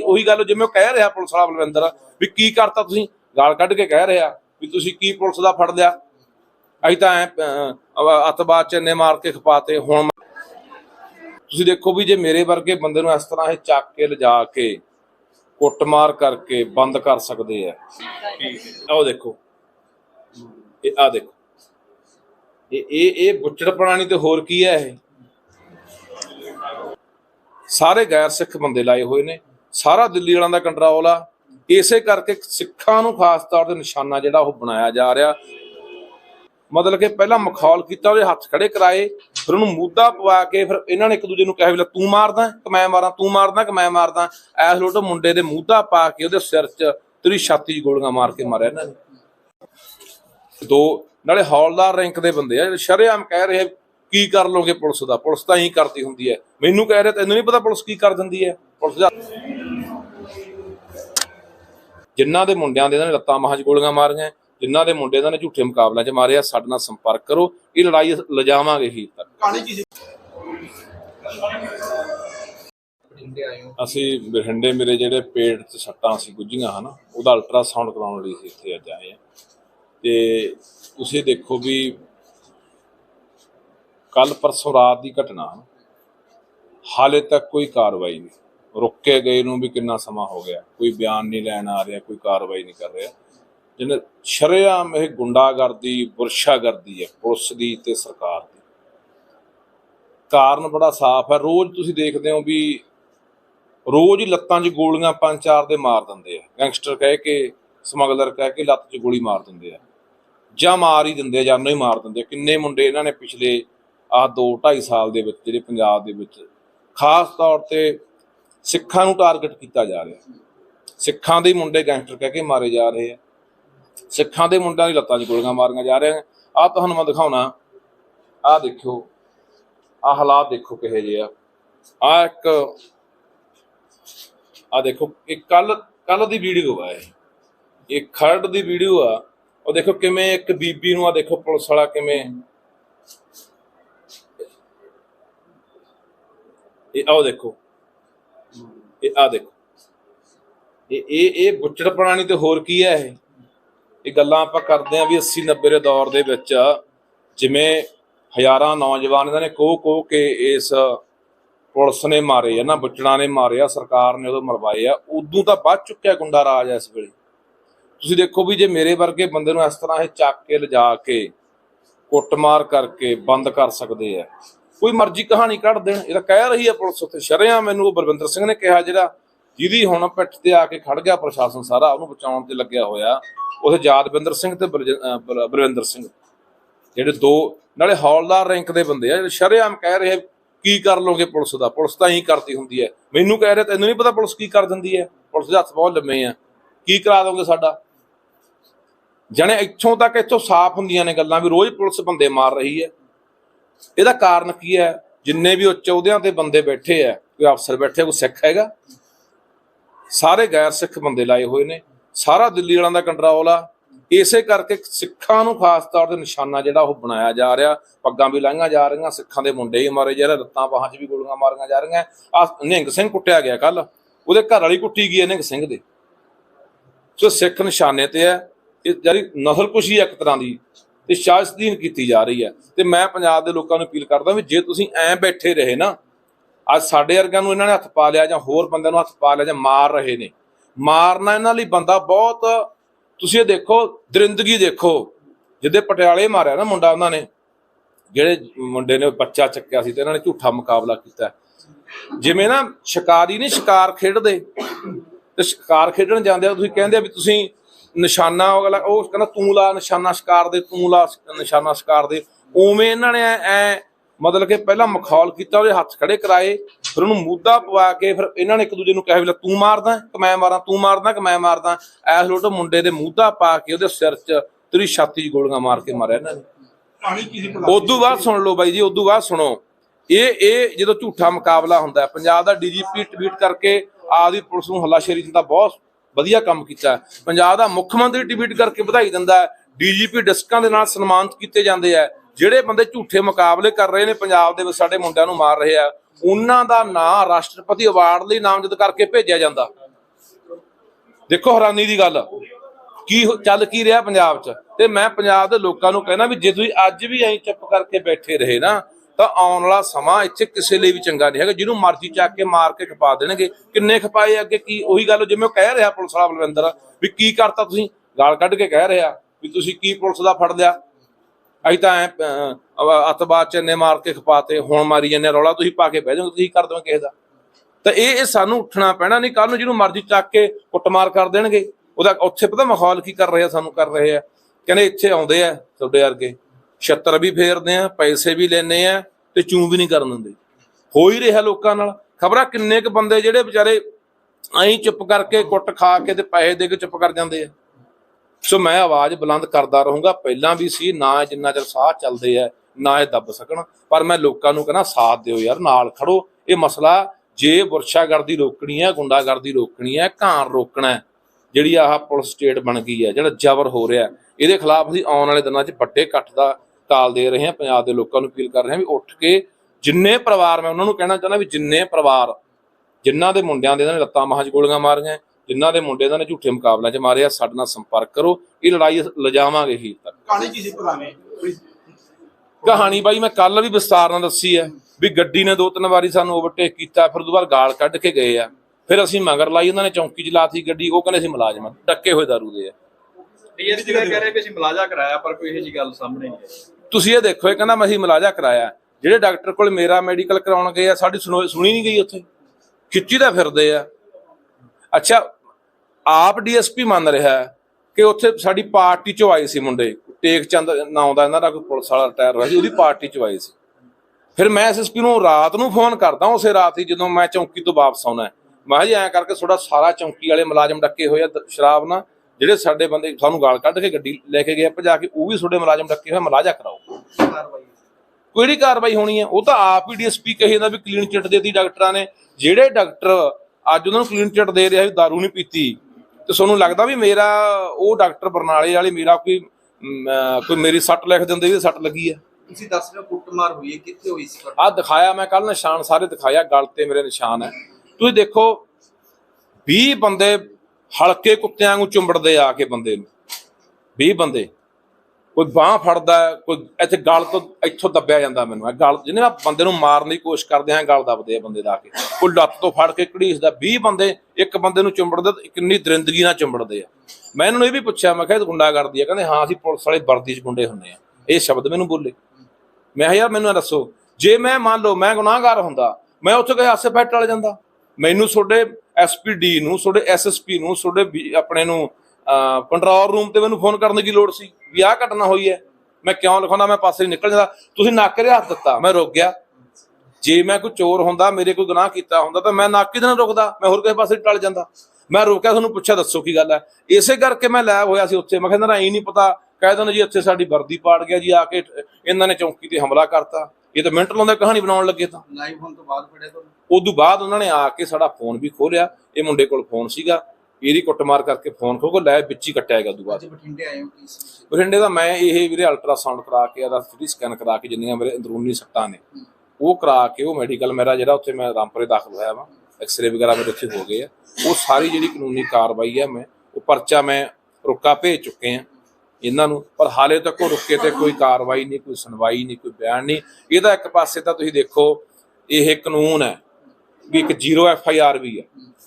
ਉਹੀ ਗੱਲ ਜਿਵੇਂ ਉਹ ਕਹਿ ਰਿਹਾ ਪੁਲਿਸ ਵਾਲਾ ਬਲਵਿੰਦਰ ਵੀ ਕੀ ਕਰਤਾ ਤੁਸੀਂ? ਗਾਲ ਕੱਢ ਕੇ ਕਹਿ ਰਿਹਾ ਵੀ ਤੁਸੀਂ ਕੀ ਪੁਲਿਸ ਦਾ ਫੜ ਲਿਆ? ਅਸੀਂ ਤਾਂ ਐ ਅਤਬਾਦ ਚ ਮਾਰ ਕੇ ਖਪਾਤੇ, ਹੁਣ ਤੁਸੀਂ ਦੇਖੋ ਵੀ ਜੇ ਮੇਰੇ ਵਰਗੇ ਬੰਦੇ ਨੂੰ ਇਸ ਤਰ੍ਹਾਂ ਇਹ ਚੱਕ ਕੇ ਲਿਜਾ ਕੇ ਕੁੱਟਮਾਰ ਕਰਕੇ ਬੰਦ ਕਰ ਸਕਦੇ ਆ। ਆਹ ਦੇਖੋ। ਇਹ ਆ ਦੇਖੋ। ਇਹ ਇਹ ਇਹ ਬੁੱਚੜਪਣਾ ਨਹੀਂ ਤੇ ਹੋਰ ਕੀ ਹੈ ਇਹ? ਸਾਰੇ ਗੈਰ ਸਿੱਖ ਬੰਦੇ ਲਾਏ ਹੋਏ ਨੇ। ਸਾਰਾ ਦਿੱਲੀ ਵਾਲਿਆਂ ਦਾ ਕੰਟਰੋਲ ਆ। ਇਸੇ ਕਰਕੇ ਸਿੱਖਾਂ ਨੂੰ ਖਾਸ ਤੌਰ ਤੇ ਨਿਸ਼ਾਨਾ ਜਿਹੜਾ ਉਹ ਬਣਾਇਆ ਜਾ ਰਿਹਾ। ਮਤਲਬ ਕਿ ਪਹਿਲਾਂ ਮਖੌਲ ਕੀਤਾ, ਉਹਦੇ ਹੱਥ ਖੜੇ ਕਰਾਏ, ਫਿਰ ਉਹਨੂੰ ਮੂਦਾ ਪਵਾ ਕੇ ਫਿਰ ਇਹਨਾਂ ਨੇ ਇੱਕ ਦੂਜੇ ਨੂੰ ਕਿਹਾ ਵੀ ਤੂੰ ਮਾਰਦਾ, ਕਿ ਮੈਂ ਮਾਰਾਂ, ਤੂੰ ਮਾਰਦਾ, ਕਿ ਮੈਂ ਮਾਰਦਾ। ਐਸ ਲੋਟ ਮੁੰਡੇ ਦੇ ਮੁੱਦਾ ਪਾ ਕੇ ਉਹਦੇ ਸਿਰ 'ਚ ਤੇਰੀ ਛਾਤੀ 'ਚ ਗੋਲੀਆਂ ਮਾਰ ਕੇ ਮਾਰਿਆ ਇਹਨਾਂ ਨੇ। ਦੋ, ਨਾਲੇ ਹੌਲਦਾਰ ਰੈਂਕ ਦੇ ਬੰਦੇ ਆ ਸ਼ਰੇਆਮ ਕਹਿ ਰਹੇ ਕੀ ਕਰ ਲੋਗੇ ਪੁਲਿਸ ਦਾ? ਪੁਲਿਸ ਤਾਂ ਹੀ ਕਰਦੀ ਹੁੰਦੀ ਹੈ। ਮੈਨੂੰ ਕਹਿ ਰਿਹਾ, ਤੈਨੂੰ ਨਹੀਂ ਪਤਾ ਪੁਲਿਸ ਕੀ ਕਰ ਦਿੰਦੀ ਹੈ? ਪੁਲਿਸ ਦਾ ਜਿਨ੍ਹਾਂ ਦੇ ਮੁੰਡਿਆਂ ਦੇ ਇਹਨਾਂ ਨੇ ਲੱਤਾਂ ਮਹਾਂ 'ਚ ਗੋਲੀਆਂ ਮਾਰੀਆਂ ਜਿਨ੍ਹਾਂ ਦੇ ਮੁੰਡੇ ਇਹਨਾਂ ਨੇ ਝੂਠੇ ਮੁਕਾਬਲਿਆਂ 'ਚ ਮਾਰਿਆ ਸਾਡੇ ਨਾਲ ਸੰਪਰਕ ਕਰੋ ਇਹ ਲੜਾਈ ਲਿਜਾਵਾਂਗੇ ਹੀ ਤੱਕ। ਅਸੀਂ ਬਠਿੰਡੇ ਮੇਰੇ ਜਿਹੜੇ ਪੇਟ 'ਚ ਸੱਟਾਂ ਸੀ ਗੁੱਜੀਆਂ ਹਨ ਉਹਦਾ ਅਲਟਰਾਸਾਊਂਡ ਕਰਾਉਣ ਲਈ ਸੀ ਇੱਥੇ ਅੱਜ ਆਏ ਆ। ਤੇ ਤੁਸੀਂ ਦੇਖੋ ਵੀ ਕੱਲ ਪਰਸੋਂ ਰਾਤ ਦੀ ਘਟਨਾ ਹਾਲੇ ਤੱਕ ਕੋਈ ਕਾਰਵਾਈ ਨਹੀਂ। ਰੁੱਕੇ ਗਏ ਨੂੰ ਵੀ ਕਿੰਨਾ ਸਮਾਂ ਹੋ ਗਿਆ। ਕੋਈ ਬਿਆਨ ਨਹੀਂ ਲੈਣ ਆ ਰਿਹਾ, ਕੋਈ ਕਾਰਵਾਈ ਨਹੀਂ ਕਰ ਰਿਹਾ। ਜਿਹਨੇ ਸ਼ਰੇਆਮ ਇਹ ਗੁੰਡਾਗਰਦੀ, ਬੁਰਸ਼ਾਗਰਦੀ ਹੈ, ਪੁਲਿਸ ਦੀ ਤੇ ਸਰਕਾਰ ਦੀ। ਕਾਰਨ ਬੜਾ ਸਾਫ਼ ਹੈ। ਰੋਜ਼ ਤੁਸੀਂ ਦੇਖਦੇ ਹੋ ਵੀ ਰੋਜ਼ ਹੀ ਲੱਤਾਂ 'ਚ ਗੋਲੀਆਂ ਪੰਜ ਚਾਰ ਦੇ ਮਾਰ ਦਿੰਦੇ ਆ। ਗੈਂਗਸਟਰ ਕਹਿ ਕੇ, ਸਮਗਲਰ ਕਹਿ ਕੇ ਲੱਤ 'ਚ ਗੋਲੀ ਮਾਰ ਦਿੰਦੇ ਆ। ਜਾਂ ਮਾਰ ਹੀ ਦਿੰਦੇ ਆ, ਜਾਂ ਨਹੀਂ ਮਾਰ ਦਿੰਦੇ। ਕਿੰਨੇ ਮੁੰਡੇ ਇਹਨਾਂ ਨੇ ਪਿਛਲੇ ਆਹ 2 2.5 ਸਾਲ ਦੇ ਵਿੱਚ, ਜਿਹੜੇ ਪੰਜਾਬ ਦੇ ਵਿੱਚ, ਖਾਸ ਤੌਰ ਤੇ ਸਿੱਖਾਂ ਨੂੰ ਟਾਰਗੇਟ ਕੀਤਾ ਜਾ ਰਿਹਾ। ਸਿੱਖਾਂ ਦੇ ਮੁੰਡੇ ਗੈਂਗਸਟਰ ਕਹਿ ਕੇ ਮਾਰੇ ਜਾ ਰਹੇ ਆ। ਸਿੱਖਾਂ ਦੇ ਮੁੰਡਿਆਂ ਦੀ ਲੱਤਾਂ 'ਚ ਗੋਲੀਆਂ ਮਾਰੀਆਂ ਜਾ ਰਹੀਆਂ ਆਹ ਤੁਹਾਨੂੰ ਮੈਂ ਦਿਖਾਉਣਾ। ਆਹ ਦੇਖਿਓ। ਆਹ ਹਾਲਾਤ ਦੇਖੋ ਕਿਹੋ ਜਿਹੇ ਆ। ਆਹ ਇੱਕ ਆ ਦੇਖੋ, ਇਹ ਕੱਲ ਕੱਲ ਦੀ ਵੀਡੀਓ ਆ ਇਹ। ਇਹ ਖਰੜ ਦੀ ਵੀਡੀਓ ਆ। ਉਹ ਦੇਖੋ ਕਿਵੇਂ ਇੱਕ ਬੀਬੀ ਨੂੰ ਆ ਦੇਖੋ ਪੁਲਿਸ ਵਾਲਾ ਕਿਵੇਂ। ਇਹ ਆਓ ਦੇਖੋ। ਇਹ ਆ ਦੇਖੋ। ਇਹ ਇਹ ਇਹ ਬੁੱਚੜਪਣਾ ਨਹੀਂ ਤੇ ਹੋਰ ਕੀ ਹੈ ਇਹ? ਇਹ ਗੱਲਾਂ ਆਪਾਂ ਕਰਦੇ ਆ ਵੀ 80 90 ਦੇ ਦੌਰ ਦੇ ਵਿੱਚ ਜਿਵੇਂ ਹਜ਼ਾਰਾਂ ਨੌਜਵਾਨ ਇਹਨਾਂ ਨੇ ਕੋਹ ਕੋਹ ਕੇ ਇਸ ਪੁਲਿਸ ਨੇ ਮਾਰੇ ਆ ਨਾ, ਬੁੱਚੜਾਂ ਨੇ ਮਾਰੇ ਆ, ਸਰਕਾਰ ਨੇ ਉਦੋਂ ਮਰਵਾਏ ਆ, ਉਦੋਂ ਤਾਂ ਵੱਧ ਚੁੱਕਿਆ ਗੁੰਡਾ ਰਾਜ ਇਸ ਵੇਲੇ। ਤੁਸੀਂ ਦੇਖੋ ਵੀ ਜੇ ਮੇਰੇ ਵਰਗੇ ਬੰਦੇ ਨੂੰ ਇਸ ਤਰ੍ਹਾਂ ਇਹ ਚੱਕ ਕੇ ਲਿਜਾ ਕੇ ਕੁੱਟਮਾਰ ਕਰਕੇ ਬੰਦ ਕਰ ਸਕਦੇ ਆ ਕੋਈ ਮਰਜ਼ੀ ਕਹਾਣੀ ਕੱਢ ਦੇਣ। ਇਹ ਤਾਂ ਕਹਿ ਰਹੀ ਹੈ ਪੁਲਿਸ ਉੱਥੇ ਸ਼ਰੇਆਮ ਮੈਨੂੰ, ਉਹ ਬਲਵਿੰਦਰ ਸਿੰਘ ਨੇ ਕਿਹਾ ਜਿਹੜਾ ਜਿਹਦੀ ਹੁਣ ਪਿੱਠ ਤੇ ਆ ਕੇ ਖੜ ਗਿਆ ਪ੍ਰਸ਼ਾਸਨ ਸਾਰਾ, ਉਹਨੂੰ ਬਚਾਉਣ ਤੇ ਲੱਗਿਆ ਹੋਇਆ ਉਹਦੇ ਯਾਦਵਿੰਦਰ ਸਿੰਘ ਤੇ ਬਲ- ਬਲਵਿੰਦਰ ਸਿੰਘ। ਜਿਹੜੇ ਦੋ, ਨਾਲੇ ਹੌਲਦਾਰ ਰੈਂਕ ਦੇ ਬੰਦੇ ਆ, ਜਿਹੜੇ ਸ਼ਰੇਆਮ ਕਹਿ ਰਹੇ, ਕੀ ਕਰ ਲੋਗੇ ਪੁਲਿਸ ਦਾ? ਪੁਲਿਸ ਤਾਂ ਹੀ ਕਰਦੀ ਹੁੰਦੀ ਹੈ। ਮੈਨੂੰ ਕਹਿ ਰਿਹਾ, ਤੈਨੂੰ ਨਹੀਂ ਪਤਾ ਪੁਲਿਸ ਕੀ ਕਰ ਦਿੰਦੀ ਹੈ? ਪੁਲਿਸ ਦੇ ਹੱਥ ਬਹੁਤ ਲੰਮੇ ਆ। ਕੀ ਕਰਾ ਦੋਗੇ ਸਾਡਾ? ਜਣੇ ਇੱਥੋਂ ਤੱਕ, ਇੱਥੋਂ ਸਾਫ਼ ਹੁੰਦੀਆਂ ਨੇ ਗੱਲਾਂ ਵੀ, ਰੋਜ਼ ਪੁਲਿਸ ਬੰਦੇ ਮਾਰ ਰਹੀ ਹੈ। ਇਹਦਾ ਕਾਰਨ ਕੀ ਹੈ? ਜਿੰਨੇ ਵੀ ਉੱਚ ਅਹੁਦਿਆਂ ਤੇ ਬੰਦੇ ਬੈਠੇ ਆ ਕੋਈ ਅਫਸਰ ਬੈਠੇ, ਕੋਈ ਸਿੱਖ ਹੈਗਾ, ਸਾਰੇ ਗੈਰ ਸਿੱਖ ਬੰਦੇ ਲਾਏ ਹੋਏ ਨੇ। ਸਾਰਾ ਦਿੱਲੀ ਵਾਲਿਆਂ ਦਾ ਕੰਟਰੋਲ ਆ। ਇਸੇ ਕਰਕੇ ਸਿੱਖਾਂ ਨੂੰ ਖਾਸ ਤੌਰ ਤੇ ਨਿਸ਼ਾਨਾ ਜਿਹੜਾ ਉਹ ਬਣਾਇਆ ਜਾ ਰਿਹਾ। ਪੱਗਾਂ ਵੀ ਲਾਈਆਂ ਜਾ ਰਹੀਆਂ, ਸਿੱਖਾਂ ਦੇ ਮੁੰਡੇ ਹੀ ਮਾਰੇ ਜਾ ਰਹੇ, ਲੱਤਾਂ ਬਾਹਾਂ 'ਚ ਵੀ ਗੋਲੀਆਂ ਮਾਰੀਆਂ ਜਾ ਰਹੀਆਂ। ਆ ਨਿਹੰਗ ਸਿੰਘ ਕੁੱਟਿਆ ਗਿਆ ਕੱਲ ਉਹਦੇ ਘਰ ਵਾਲੀ ਕੁੱਟੀ ਗਈ ਹੈ ਨਿਹੰਗ ਸਿੰਘ ਦੇ। ਸੋ ਸਿੱਖ ਨਿਸ਼ਾਨੇ ਤੇ ਹੈ। ਇਹ ਜਿਹੜੀ ਨਸਲਕੁਸ਼ੀ ਹੈ ਇੱਕ ਤਰ੍ਹਾਂ ਦੀ ਤੇ ਸ਼ਾਸਦੀਨ ਕੀਤੀ ਜਾ ਰਹੀ ਹੈ। ਤੇ ਮੈਂ ਪੰਜਾਬ ਦੇ ਲੋਕਾਂ ਨੂੰ ਅਪੀਲ ਕਰਦਾ ਵੀ ਜੇ ਤੁਸੀਂ ਐਂ ਬੈਠੇ ਰਹੇ ਨਾ, ਅੱਜ ਸਾਡੇ ਵਰਗਿਆਂ ਨੂੰ ਇਹਨਾਂ ਨੇ ਹੱਥ ਪਾ ਲਿਆ ਜਾਂ ਹੋਰ ਬੰਦਿਆਂ ਨੂੰ ਹੱਥ ਪਾ ਲਿਆ ਜਾਂ ਮਾਰ ਰਹੇ ਨੇ। ਮਾਰਨਾ ਇਹਨਾਂ ਲਈ ਬੰਦਾ ਬਹੁਤ, ਤੁਸੀਂ ਇਹ ਦੇਖੋ, ਦਰਿੰਦਗੀ ਦੇਖੋ। ਜਿੱਦੇ ਪਟਿਆਲੇ ਮਾਰਿਆ ਨਾ ਮੁੰਡਾ ਉਹਨਾਂ ਨੇ, ਜਿਹੜੇ ਮੁੰਡੇ ਨੇ ਬੱਚਾ ਚੱਕਿਆ ਸੀ ਤੇ ਇਹਨਾਂ ਨੇ ਝੂਠਾ ਮੁਕਾਬਲਾ ਕੀਤਾ। ਜਿਵੇਂ ਨਾ ਸ਼ਿਕਾਰੀ ਨਹੀਂ, ਸ਼ਿਕਾਰ ਖੇਡਦੇ। ਤੇ ਸ਼ਿਕਾਰ ਖੇਡਣ ਜਾਂਦੇ ਆ, ਤੁਸੀਂ ਕਹਿੰਦੇ ਆ ਵੀ ਤੁਸੀਂ ਨਿਸ਼ਾਨਾ ਅਗਲਾ ਉਹ ਕਹਿੰਦਾ ਤੂੰ ਲਾ ਨਿਸ਼ਾਨਾ ਸ਼ਿਕਾਰ ਦੇ ਤੂੰ ਲਾ ਨਿਸ਼ਾਨਾ ਸ਼ਿਕਾਰ ਦੇ। ਉਵੇਂ ਇਹਨਾਂ ਨੇ ਐ ਮਤਲਬ ਕਿ ਪਹਿਲਾਂ ਮਖੌਲ ਕੀਤਾ ਉਹਦੇ ਹੱਥ ਖੜੇ ਕਰਾਏ ਫਿਰ ਉਹਨੂੰ ਮੂਦਾ ਪਵਾ ਕੇ ਫਿਰ ਇਹਨਾਂ ਨੇ ਇੱਕ ਦੂਜੇ ਨੂੰ ਕਿਹਾ ਵੀ ਲੈ ਤੂੰ ਮਾਰਦਾ ਕਿ ਮੈਂ ਮਾਰਾਂ ਤੂੰ ਮਾਰਦਾ ਕਿ ਮੈਂ ਮਾਰਦਾ। ਐਸ ਲੋਟ ਮੁੰਡੇ ਦੇ ਮੂਦਾ ਪਾ ਕੇ ਉਹਦੇ ਸਿਰ 'ਚ ਤੇਰੀ ਛਾਤੀ 'ਚ ਗੋਲੀਆਂ ਮਾਰ ਕੇ ਮਾਰਿਆ ਇਹਨਾਂ ਨੇ। ਉਦੋਂ ਬਾਅਦ ਸੁਣ ਲਓ ਬਾਈ ਜੀ ਉਦੋਂ ਬਾਅਦ ਸੁਣੋ। ਇਹ ਇਹ ਜਦੋਂ ਝੂਠਾ ਮੁਕਾਬਲਾ ਹੁੰਦਾ ਪੰਜਾਬ ਦਾ ਡੀਜੀਪੀ ਟਵੀਟ ਕਰਕੇ ਆਪਦੀ ਪੁਲਿਸ ਨੂੰ ਹੱਲਾਸ਼ੇਰੀ ਦਿੰਦਾ ਬਹੁਤ ਵਧੀਆ ਕੰਮ ਕੀਤਾ ਪੰਜਾਬ ਦਾ ਮੁੱਖ ਮੰਤਰੀ ਟਵੀਟ ਕਰਕੇ ਵਧਾਈ ਦਿੰਦਾ ਹੈ। ਡੀਜੀਪੀ ਡਿਸਕਾਂ ਦੇ ਨਾਲ ਸਨਮਾਨਿਤ ਕੀਤੇ ਜਾਂਦੇ ਆ। ਜਿਹੜੇ ਬੰਦੇ ਝੂਠੇ ਮੁਕਾਬਲੇ ਕਰ ਰਹੇ ਨੇ, ਪੰਜਾਬ ਦੇ ਵਿੱਚ ਸਾਡੇ ਮੁੰਡਿਆਂ ਨੂੰ ਮਾਰ ਰਹੇ ਆ, ਉਹਨਾਂ ਦਾ ਨਾਂ ਰਾਸ਼ਟਰਪਤੀ ਅਵਾਰਡ ਲਈ ਨਾਮਜ਼ਦ ਕਰਕੇ ਭੇਜਿਆ ਜਾਂਦਾ। ਦੇਖੋ ਹੈਰਾਨੀ ਦੀ ਗੱਲ, ਕੀ ਚੱਲ ਕੀ ਰਿਹਾ ਪੰਜਾਬ 'ਚ? ਤੇ ਮੈਂ ਪੰਜਾਬ ਦੇ ਲੋਕਾਂ ਨੂੰ ਕਹਿਣਾ ਵੀ ਜੇ ਤੁਸੀਂ ਅੱਜ ਵੀ ਐਂ ਚੁੱਪ ਕਰਕੇ ਬੈਠੇ ਰਹੇ ਨਾ ਤਾਂ ਆਉਣ ਵਾਲਾ ਸਮਾਂ ਇੱਥੇ ਕਿਸੇ ਲਈ ਵੀ ਚੰਗਾ ਨਹੀਂ ਹੈਗਾ। ਜਿਹਨੂੰ ਮਰਜ਼ੀ ਚੱਕ ਕੇ ਮਾਰ ਕੇ ਖਪਾ ਦੇਣਗੇ। ਕਿੰਨੇ ਖਪਾਏ ਅੱਗੇ? ਕੀ ਉਹੀ ਗੱਲ ਜਿਵੇਂ ਉਹ ਕਹਿ ਰਿਹਾ ਪੁਲਿਸ ਵਾਲਾ ਬਲਵਿੰਦਰ, ਵੀ ਕੀ ਕਰਤਾ ਤੁਸੀਂ? ਗਾਲ ਕੱਢ ਕੇ ਕਹਿ ਰਿਹਾ ਵੀ ਤੁਸੀਂ ਕੀ ਪੁਲਿਸ ਦਾ ਫੜ ਲਿਆ? ਅਸੀਂ ਤਾਂ ਐ ਅਤਬਾਦ ਚ ਇੰਨੇ ਮਾਰ ਕੇ ਖਪਾਤੇ, ਹੁਣ ਮਾਰੀ ਜਾਂਦੇ ਰੌਲਾ ਤੁਸੀਂ ਪਾ ਕੇ ਬਹਿ ਜਾਓਗੇ ਤੁਸੀਂ ਕਰ ਦੋਗੇ ਕਿਸੇ ਦਾ। ਤਾਂ ਇਹ ਇਹ ਸਾਨੂੰ ਉੱਠਣਾ ਪੈਣਾ ਨਹੀਂ। ਕੱਲ ਨੂੰ ਜਿਹਨੂੰ ਮਰਜ਼ੀ ਚੱਕ ਕੇ ਕੁੱਟਮਾਰ ਕਰ ਦੇਣਗੇ। ਉਹਦਾ ਉੱਥੇ ਪਤਾ ਮਾਹੌਲ ਕੀ ਕਰ ਰਹੇ ਆ, ਸਾਨੂੰ ਕਰ ਰਹੇ ਆ। ਕਹਿੰਦੇ ਇੱਥੇ ਆਉਂਦੇ ਆ ਤੁਹਾਡੇ ਵਰਗੇ। ਛੱਤਰ ਵੀ ਫੇਰਦੇ ਆ, ਪੈਸੇ ਵੀ ਲੈਣੇ ਆ ਤੇ ਚੂੰ ਵੀ ਨਹੀਂ ਕਰਨ ਦਿੰਦੇ। ਹੋ ਹੀ ਰਿਹਾ ਲੋਕਾਂ ਨਾਲ। ਖਬਰਾਂ ਕਿੰਨੇ ਕ ਬੰਦੇ ਜਿਹੜੇ ਵਿਚਾਰੇ ਐਂ ਚੁੱਪ ਕਰਕੇ ਕੁੱਟ ਖਾ ਕੇ ਤੇ ਪੈਸੇ ਦੇ ਕੇ ਚੁੱਪ ਕਰ ਜਾਂਦੇ ਆ। ਸੋ ਮੈਂ ਆਵਾਜ਼ ਬੁਲੰਦ ਕਰਦਾ ਰਹੂੰਗਾ। ਪਹਿਲਾਂ ਵੀ ਸੀ, ਨਾ ਜਿੰਨਾ ਚਿਰ ਸਾਹ ਚੱਲਦੇ ਆ, ਨਾ ਇਹ ਦੱਬ ਸਕਣ। ਪਰ ਮੈਂ ਲੋਕਾਂ ਨੂੰ ਕਹਿੰਦਾ, ਸਾਥ ਦਿਓ ਯਾਰ, ਨਾਲ ਖੜੋ। ਇਹ ਮਸਲਾ ਜੇ ਵਰਸ਼ਾਗਰਦੀ ਰੋਕਣੀ ਹੈ, ਗੁੰਡਾਗਰਦੀ ਰੋਕਣੀ ਹੈ, ਘਾਣ ਰੋਕਣਾ ਜਿਹੜੀ ਆਹ ਪੁਲਿਸ ਸਟੇਟ ਬਣ ਗਈ ਹੈ, ਜਿਹੜਾ ਜ਼ਬਰ ਹੋ ਰਿਹਾ ਇਹਦੇ ਖਿਲਾਫ ਅਸੀਂ ਆਉਣ ਵਾਲੇ ਦਿਨਾਂ 'ਚ ਵੱਡੇ ਇਕੱਠ ਦਾ ਕਾਲ ਦੇ ਰਹੇ ਹਾਂ ਪੰਜਾਬ ਦੇ ਲੋਕਾਂ ਨੂੰ ਅਪੀਲ ਕਰ ਰਹੇ ਹਾਂ ਵੀ ਉੱਠ ਕੇ ਜਿੰਨੇ ਪਰਿਵਾਰ ਮੈਂ ਉਹਨਾਂ ਨੂੰ ਕਹਿਣਾ ਚਾਹੁੰਦਾ ਵੀ ਜਿੰਨੇ ਪਰਿਵਾਰ ਜਿਨ੍ਹਾਂ ਦੇ ਮੁੰਡਿਆਂ ਦੇ ਇਹਨਾਂ ਨੇ ਲੱਤਾਂ ਮਹਾਂ 'ਚ ਗੋਲੀਆਂ ਮਾਰੀਆਂ ਜਿਨ੍ਹਾਂ ਦੇ ਮੁੰਡੇ ਇਹਨਾਂ ਨੇ ਝੂਠੇ ਮੁਕਾਬਲਿਆਂ 'ਚ ਮਾਰੇ ਆ ਸਾਡੇ ਨਾਲ ਸੰਪਰਕ ਕਰੋ ਇਹ ਲੜਾਈ ਲਿਜਾਵਾਂਗੇ ਹੀ ਤੱਕ। ਕਹਾਣੀ ਕੀ ਸੀ ਪੁਰਾਣੀ ਕਹਾਣੀ ਬਾਈ ਮੈਂ ਕੱਲ ਵੀ ਵਿਸਤਾਰ ਨਾਲ ਦੱਸੀ ਹੈ ਵੀ ਗੱਡੀ ਨੇ ਦੋ ਤਿੰਨ ਵਾਰੀ ਸਾਨੂੰ ਓਵਰਟੇਕ ਕੀਤਾ ਫਿਰ ਬਾਅਦ ਗਾਲ ਕੱਢ ਕੇ ਗਏ ਆ। ਫਿਰ ਅਸੀਂ ਮਗਰ ਲਾਈ ਉਹਨਾਂ ਨੇ ਚੌਂਕੀ 'ਚ ਲਾਤੀ ਗੱਡੀ ਉਹ ਕਹਿੰਦੇ ਅਸੀਂ ਮੁਲਾਜ਼ਮ ਡੱਕੇ ਹੋਏ ਦਾਰੂ ਦੇ ਆ। ਡੀਐਸਪੀ ਦਾ ਕਹਿ ਰਿਹਾ ਵੀ ਅਸੀਂ ਮਲਾਜਾ ਕਰਾਇਆ ਪਰ ਕੋਈ ਇਹੋ ਜੀ ਗੱਲ ਸਾਹਮਣੇ ਨਹੀਂ ਆਈ। ਤੁਸੀਂ ਇਹ ਦੇਖੋ, ਇਹ ਕਹਿੰਦਾ ਮੈਂ ਅਸੀਂ ਮੁਲਾਜ਼ਾ ਕਰਾਇਆ। ਜਿਹੜੇ ਡਾਕਟਰ ਕੋਲ ਮੇਰਾ ਮੈਡੀਕਲ ਕਰਾਉਣ ਗਏ ਆ, ਸਾਡੀ ਸੁਣੋ- ਸੁਣੀ ਨਹੀਂ ਗਈ ਉੱਥੇ। ਖਿੱਚੀ ਦਾ ਫਿਰਦੇ ਆ। ਅੱਛਾ, ਆਪ ਡੀਐਸਪੀ ਮੰਨ ਰਿਹਾ ਕਿ ਉੱਥੇ ਸਾਡੀ ਪਾਰਟੀ ਚੋਂ ਆਏ ਸੀ ਮੁੰਡੇ। ਟੇਕ ਚੰਦ ਨਾਂ ਦਾ ਇਹਨਾਂ ਦਾ ਕੋਈ ਪੁਲਿਸ ਵਾਲਾ ਰਿਟਾਇਰ ਹੋਇਆ ਸੀ, ਉਹਦੀ ਪਾਰਟੀ ਚੋਂ ਆਏ ਸੀ। ਫਿਰ ਮੈਂ ਐਸਐਸਪੀ ਨੂੰ ਰਾਤ ਨੂੰ ਫੋਨ ਕਰਦਾ ਉਸੇ ਰਾਤ ਹੀ ਜਦੋਂ ਮੈਂ ਚੌਂਕੀ ਤੋਂ ਵਾਪਸ ਆਉਣਾ ਮੈਂ ਕਿਹਾ ਜੀ, ਐਂ ਕਰਕੇ ਤੁਹਾਡਾ ਸਾਰਾ ਚੌਂਕੀ ਵਾਲੇ ਮੁਲਾਜ਼ਮ ਡੱਕੇ ਹੋਏ ਆ ਸ਼ਰਾਬ ਨਾਲ। ਜਿਹੜੇ ਸਾਡੇ ਬੰਦੇ ਸਾਨੂੰ ਗਾਲ ਕੱਢ ਕੇ ਗੱਡੀ ਲੈ ਕੇ ਗਏ ਆ ਭਜਾ ਕੇ ਉਹ ਵੀ ਤੁਹਾਡੇ ਮੁਲਾਜ਼ਮ ਡੱਕੇ ਹੋਏ ਆ, ਮੁਲਾਜ਼ਾ ਕਰਾਓ। ਕਿਹੜੀ ਕਾਰਵਾਈ ਹੋਣੀ ਹੈ? ਉਹ ਤਾਂ ਆਪ ਹੀ ਡੀਐਸਪੀ ਕਹੀ ਜਾਂਦਾ ਵੀ ਕਲੀਨ ਚਿੱਟ ਦੇਤੀ ਡਾਕਟਰਾਂ ਨੇ। ਜਿਹੜੇ ਡਾਕਟਰ ਅੱਜ ਉਹਨਾਂ ਨੂੰ ਕਲੀਨ ਚਿੱਟ ਦੇ ਰਿਹਾ ਵੀ दारू ਨਹੀਂ ਪੀਤੀ ਤੇ ਤੁਹਾਨੂੰ ਲੱਗਦਾ ਵੀ ਮੇਰਾ ਉਹ ਡਾਕਟਰ ਬਰਨਾਲੇ ਵਾਲੇ ਮੇਰਾ ਕੋਈ ਕੋਈ ਮੇਰੀ ਸੱਟ ਲਿਖ ਦਿੰਦੇ ਵੀ ਸੱਟ ਲੱਗੀ ਹੈ? ਤੁਸੀਂ ਦੱਸ ਰਹੇ ਹੋ ਕੁੱਟਮਾਰ ਹੋਈ ਹੈ ਕਿੱਥੇ ਹੋਈ ਸੀ ਆਹ ਦਿਖਾਇਆ ਮੈਂ ਕੱਲ ਨਿਸ਼ਾਨ ਸਾਰੇ ਦਿਖਾਇਆ ਗਲ ਤੇ ਮੇਰੇ ਨਿਸ਼ਾਨ ਹੈ। ਤੁਸੀਂ ਦੇਖੋ 20 ਬੰਦੇ ਹਲਕੇ ਕੁੱਤਿਆਂ ਵਾਂਗੂ ਚੁੰਬੜਦੇ ਆ ਕੇ ਬੰਦੇ ਨੂੰ। 20 ਬੰਦੇ। ਕੋਈ ਬਾਹ ਫੜਦਾ ਕੋਈ ਇੱਥੇ ਗਲ ਤੋਂ ਇੱਥੋਂ ਦੱਬਿਆ ਜਾਂਦਾ ਮੈਨੂੰ। ਇਹ ਗਲ ਜਿਹਨੇ ਨਾ ਬੰਦੇ ਨੂੰ ਮਾਰਨ ਦੀ ਕੋਸ਼ਿਸ਼ ਕਰਦੇ ਆ ਗਲ ਦੱਬਦੇ ਆ ਬੰਦੇ ਦਾ ਕੇ। ਕੋਈ ਲੱਤ ਤੋਂ ਫੜ ਕੇ ਘੜੀਸਦਾ 20 ਬੰਦੇ, ਇੱਕ ਬੰਦੇ ਨੂੰ ਚੁੰਬੜਦੇ ਕਿੰਨੀ ਦਰਿੰਦਗੀ ਨਾਲ ਚੁੰਬੜਦੇ ਆ। ਮੈਂ ਇਹਨਾਂ ਨੂੰ ਇਹ ਵੀ ਪੁੱਛਿਆ, ਮੈਂ ਕਿਹਾ ਇਹ ਗੁੰਡਾ ਕਰਦੀ ਆ। ਕਹਿੰਦੇ, ਹਾਂ, ਅਸੀਂ ਪੁਲਿਸ ਵਾਲੇ ਵਰਦੀ 'ਚ ਗੁੰਡੇ ਹੁੰਨੇ ਆ। ਇਹ ਸ਼ਬਦ ਮੈਨੂੰ ਬੋਲੇ। ਮੈਂ ਕਿਹਾ, ਯਾਰ, ਮੈਨੂੰ ਇਹ ਦੱਸੋ। ਜੇ ਮੈਂ, ਮੰਨ ਲਓ, ਮੈਂ ਗੁਨਾਹਗਾਰ ਹੁੰਦਾ, ਮੈਂ ਉੱਥੇ ਕੋਈ ਆਸੇ ਫੈਟ ਵਾਲੇ ਜਾਂਦਾ। ਮੈਨੂੰ ਤੁਹਾਡੇ ਐਸਪੀਡੀ ਨੂੰ, ਤੁਹਾਡੇ ਐਸਐਸਪੀ ਨੂੰ, ਤੁਹਾਡੇ ਆਪਣੇ ਨੂੰ ਕੰਟਰੋਲ ਰੂਮ ਤੇ ਮੈਨੂੰ ਫੋਨ ਕਰਨ ਦੀ ਕੀ ਲੋੜ ਸੀ? ਵੀ ਆਹ ਘਟਨਾ ਹੋਈ ਹੈ। ਮੈਂ ਕਿਉਂ ਲਿਖਾਉਂਦਾ? ਮੈਂ ਪਾਸੇ ਨਿਕਲ ਜਾਂਦਾ। ਤੁਸੀਂ ਨਾਕੇ ਦੇ ਹੱਥ ਦਿੱਤਾ, ਮੈਂ ਰੁਕ ਗਿਆ। ਜੇ ਮੈਂ ਕੋਈ ਚੋਰ ਹੁੰਦਾ, ਮੇਰੇ ਕੋਈ ਗੁਨਾਹ ਕੀਤਾ ਹੁੰਦਾ, ਤਾਂ ਮੈਂ ਨਾਕੇ ਕਿਹਦੇ ਨਾਲ ਰੁਕਦਾ? ਮੈਂ ਹੋਰ ਕਿਸੇ ਪਾਸੇ ਟਲ ਜਾਂਦਾ। ਮੈਂ ਰੋਕਿਆ, ਤੁਹਾਨੂੰ ਪੁੱਛਿਆ, ਦੱਸੋ ਕੀ ਗੱਲ ਹੈ? ਇਸੇ ਕਰਕੇ ਮੈਂ ਲੈਬ ਹੋਇਆ ਸੀ ਉੱਥੇ। ਮੈਂ ਕਹਿੰਦਾ ਨਾ, ਇਹ ਨਹੀਂ ਪਤਾ। ਕਹਿ ਦਿੰਦਾ ਜੀ, ਇੱਥੇ ਸਾਡੀ ਵਰਦੀ ਪਾੜ ਗਿਆ ਜੀ, ਆ ਕੇ ਇਹਨਾਂ ਨੇ ਚੌਂਕੀ ਤੇ ਹਮਲਾ ਕਰਤਾ। ਇਹ ਤਾਂ ਮਿੰਟ ਲਾਉਂਦੇ ਕਹਾਣੀ ਬਣਾਉਣ ਲੱਗੇ ਤਾਂ। ਲਾਈਵ ਹੋਣ ਤੋਂ ਬਾਅਦ ਫੜਿਆ ਤੁਹਾਨੂੰ? ਉਦੋਂ ਬਾਅਦ ਉਹਨਾਂ ਨੇ ਆ ਕੇ ਸਾਡਾ ਫੋਨ ਵੀ ਖੋਲਿਆ ਇਹ ਮੁੰਡੇ ਕੋਲ ਫੋਨ ਸੀਗਾ। ਇਹਦੀ ਕੁੱਟਮਾਰ ਕਰਕੇ ਫੋਨ ਖੋ ਕੇ ਲੈ ਵਿੱਚ ਹੀ ਕੱਟਿਆ ਗਿਆ ਉਦੋਂ ਬਾਅਦ। ਬਠਿੰਡੇ ਆਏ ਹੋ ਕੀ ਬਠਿੰਡੇ ਦਾ ਮੈਂ ਇਹ ਵੀਰੇ ਅਲਟਰਾਸਾਊਂਡ ਕਰਾ ਕੇ ਇਹਦਾ ਸਿਟੀ ਸਕੈਨ ਕਰਾ ਕੇ ਜਿੰਨੀਆਂ ਮੇਰੇ ਅੰਦਰੂਨੀ ਸੱਟਾਂ ਨੇ ਉਹ ਕਰਾ ਕੇ ਉਹ ਮੈਡੀਕਲ ਮੇਰਾ ਜਿਹੜਾ ਉੱਥੇ ਮੈਂ ਰਾਮਪੁਰੇ ਦਾਖਲ ਹੋਇਆ ਵਾਂ ਐਕਸਰੇ ਵਗੈਰਾ ਮੇਰੇ ਉੱਥੇ ਹੋ ਗਏ ਆ। ਉਹ ਸਾਰੀ ਜਿਹੜੀ ਕਾਨੂੰਨੀ ਕਾਰਵਾਈ ਆ ਮੈਂ ਉਹ ਪਰਚਾ ਮੈਂ ਰੁਕਾ ਭੇਜ ਚੁੱਕੇ ਆ। ਇਹਨਾਂ ਨੂੰ, ਪਰ ਹਾਲੇ ਤੱਕ ਉਹ ਰੁਕੇ ਤੇ ਕੋਈ ਕਾਰਵਾਈ ਨਹੀਂ, ਕੋਈ ਸੁਣਵਾਈ ਨਹੀਂ, ਕੋਈ ਬਿਆਨ ਨਹੀਂ। ਇਹਦਾ ਇੱਕ ਪਾਸੇ ਤਾਂ ਤੁਸੀਂ ਦੇਖੋ, ਇਹ ਕਾਨੂੰਨ ਹੈ ਵੀ ਇੱਕ ਜ਼ੀਰੋ ਐਫ ਆਈ ਆਰ ਵੀ ਹੈ।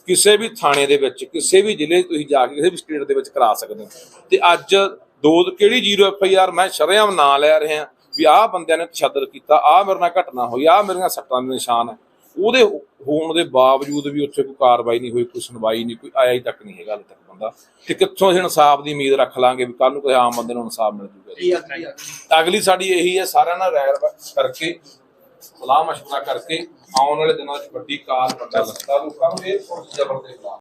ਕਿਸੇ ਵੀ ਥਾਣੇ ਦੇ ਵਿੱਚ, ਕਿਸੇ ਵੀ ਜ਼ਿਲ੍ਹੇ 'ਚ ਤੁਸੀਂ ਜਾ ਕੇ ਕਿਸੇ ਵੀ ਸਟੇਟ ਦੇ ਵਿੱਚ ਕਰਾ ਸਕਦੇ ਹੋ। ਤੇ ਅੱਜ ਦੋ, ਕਿਹੜੀ ਜ਼ੀਰੋ ਐਫ ਆਈ ਆਰ? ਮੈਂ ਸ਼ਰਿਆਮ ਨਾਂ ਲੈ ਰਿਹਾ ਵੀ ਆਹ ਬੰਦਿਆਂ ਨੇ ਤਸ਼ੱਦਦ ਕੀਤਾ, ਆਹ ਮੇਰੇ ਨਾਲ ਘਟਨਾ ਹੋਈ, ਆਹ ਮੇਰੀਆਂ ਸੱਟਾਂ ਦੇ ਨਿਸ਼ਾਨ ਹੈ। ਉਹਦੇ ਹੋਣ ਦੇ ਬਾਵਜੂਦ ਵੀ ਉੱਥੇ ਕੋਈ ਕਾਰਵਾਈ ਨਹੀਂ ਹੋਈ ਕੋਈ ਸੁਣਵਾਈ ਨਹੀਂ ਕੋਈ ਆਇਆ ਹੀ ਤੱਕ ਨਹੀਂ ਹੈਗਾ ਹਾਲੇ ਤੱਕ ਬੰਦਾ। ਤੇ ਕਿੱਥੋਂ ਅਸੀਂ ਇਨਸਾਫ ਦੀ ਉਮੀਦ ਰੱਖ ਲਾਂਗੇ ਵੀ ਕੱਲ ਨੂੰ ਕੋਈ ਆਮ ਬੰਦੇ ਨੂੰ ਇਨਸਾਫ ਮਿਲ ਜੂਗਾ ਅਗਲੀ ਸਾਡੀ ਇਹੀ ਹੈ ਸਾਰਿਆਂ ਨਾਲ ਰਾਇ ਕਰਕੇ ਸਲਾਹ ਮਸ਼ਵਰਾ ਕਰਕੇ ਆਉਣ ਵਾਲੇ ਦਿਨਾਂ 'ਚ ਵੱਡੀ ਕਾਰ ਵੱਡਾ ਲੱਗਾ ਲੋਕਾਂ ਨੂੰ ਇਹ ਜ਼ਬਰ ਦੇ ਖਿਲਾਫ।